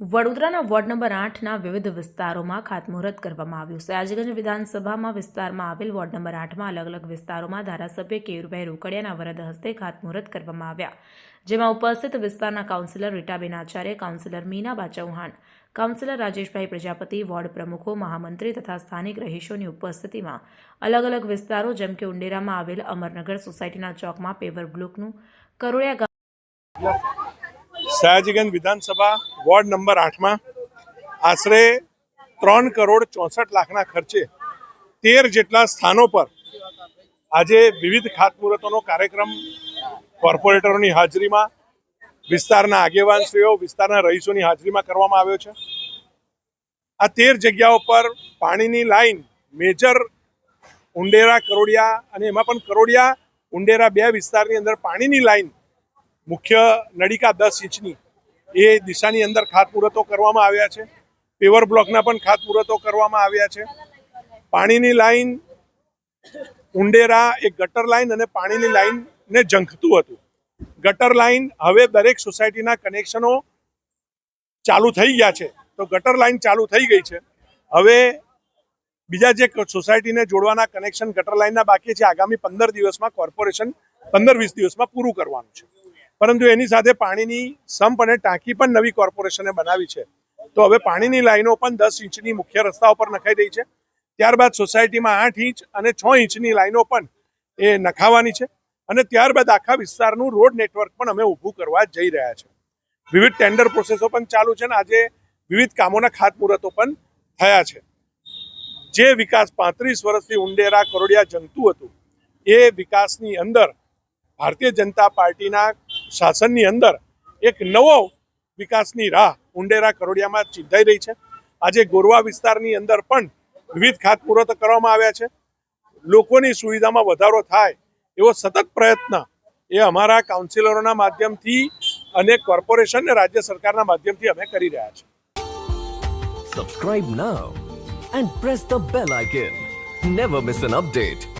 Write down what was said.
વડોદરાના ward number આઠના વિવિધ વિસ્તારોમાં ખાતમુહૂર્ત કરવામાં આવ્યું છે. આજગંજ વિધાનસભામાં વિસ્તારમાં આવેલ વોર્ડ નંબર આઠમાં અલગ અલગ વિસ્તારોમાં ધારાસભ્ય કેયુરભાઈ રોકડિયાના વરદ હસ્તે ખાતમુહૂર્ત કરવામાં આવ્યા. જેમાં ઉપસ્થિત વિસ્તારના councillor Ritaben Acharya, councillor Minaba Chauhan councillor Rajeshbhai Prajapati, ward પ્રમુખો, મહામંત્રી તથા સ્થાનિક રહીશોની ઉપસ્થિતિમાં અલગ અલગ વિસ્તારો જેમ કે ઉંડેરામાં આવેલ અમરનગર સોસાયટીના ચોકમાં પેવર બ્લોકનું કરોડિયા સયાજીગંજ વિધાનસભા વોર્ડ નંબર આઠમાં આશરે ત્રણ કરોડ ચોસઠ લાખના ખર્ચે તેર જેટલા સ્થાનો પર આજે વિવિધ ખાતમુહૂર્તોનો કાર્યક્રમ કોર્પોરેટરોની હાજરીમાં, વિસ્તારના આગેવાનશ્રીઓ, વિસ્તારના રહીશોની હાજરીમાં કરવામાં આવ્યો છે. આ તેર જગ્યાઓ પર પાણીની લાઈન મેજર ઉંડેરા કરોડિયા અને એમાં પણ કરોડિયા, ઉંડેરા બે વિસ્તારની અંદર પાણીની લાઈન મુખ્ય નળિકા દસ ઇંચની એ દિશાની અંદર ખાતમુહૂર્તો કરવામાં આવ્યા છે. પેવર બ્લોકના પણ ખાતમુહૂર્તો કરવામાં આવ્યા છે. પાણીની લાઈન, ઉંડેરા એક ગટર લાઈન અને પાણીની લાઈનને ઝંખતું હતું. ગટર લાઈન હવે દરેક સોસાયટીના કનેક્શનો ચાલુ થઈ ગયા છે. તો ગટર લાઈન ચાલુ થઈ ગઈ છે. હવે બીજા જે સોસાયટીને જોડવાના કનેક્શન ગટર લાઈનના બાકી છે, આગામી પંદર દિવસમાં કોર્પોરેશન પંદર વીસ દિવસમાં પૂરું કરવાનું છે. પરંતુ એની સાથે પાણીની સંપ અને ટાંકી પણ નવી કોર્પોરેશને બનાવી છે. તો હવે પાણીની લાઈનો પણ દસ ઇંચની મુખ્ય રસ્તા ઉપર નખાઈ રહી છે. ત્યારબાદ સોસાયટીમાં આઠ ઇંચ અને છ ઇંચની લાઈનો પણ એ નખાવાની છે અને ત્યારબાદ આખા વિસ્તારનું રોડ નેટવર્ક પણ અમે ઊભું કરવા જઈ રહ્યા છે. વિવિધ ટેન્ડર પ્રોસેસો પણ ચાલુ છે અને આજે વિવિધ કામોના ખાતમુહૂર્તો પણ થયા છે. જે વિકાસ પાંત્રીસ વર્ષથી ઉંડેરા કરોડિયા જંગતું હતું. એ વિકાસની અંદર ભારતીય જનતા પાર્ટીના શાસનની અંદર એક નવો વિકાસની રાહ ઉંડેરા કરોડિયામાં ચિંતાઈ રહી છે. આજે ગોરવા વિસ્તારની અંદર પણ વિવિધ ખાતમુહૂર્તો કરવામાં આવ્યા છે. લોકોની સુવિધામાં વધારો થાય એવો સતત પ્રયત્ન એ અમારા કાઉન્સિલરોના માધ્યમથી અને કોર્પોરેશન અને રાજ્ય સરકારના માધ્યમથી અમે કરી રહ્યા છીએ. Subscribe now and press the bell icon never miss an update.